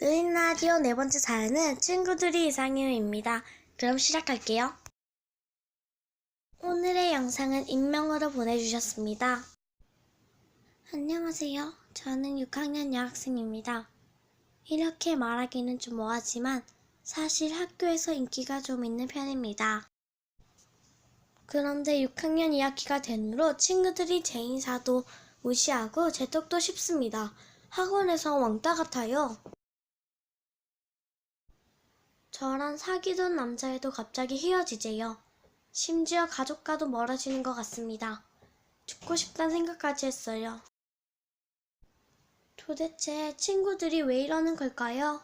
루인 라디오 네 번째 사연은 친구들이 이상해요입니다. 그럼 시작할게요. 오늘의 영상은 익명으로 보내주셨습니다. 안녕하세요. 저는 6학년 여학생입니다. 이렇게 말하기는 좀 뭐하지만 사실 학교에서 인기가 좀 있는 편입니다. 그런데 6학년 2학기가 된 후로 친구들이 제 인사도 무시하고 제 톡도 쉽습니다. 학원에서 왕따 같아요. 저랑 사귀던 남자애도 갑자기 헤어지재요. 심지어 가족과도 멀어지는 것 같습니다. 죽고 싶단 생각까지 했어요. 도대체 친구들이 왜 이러는 걸까요?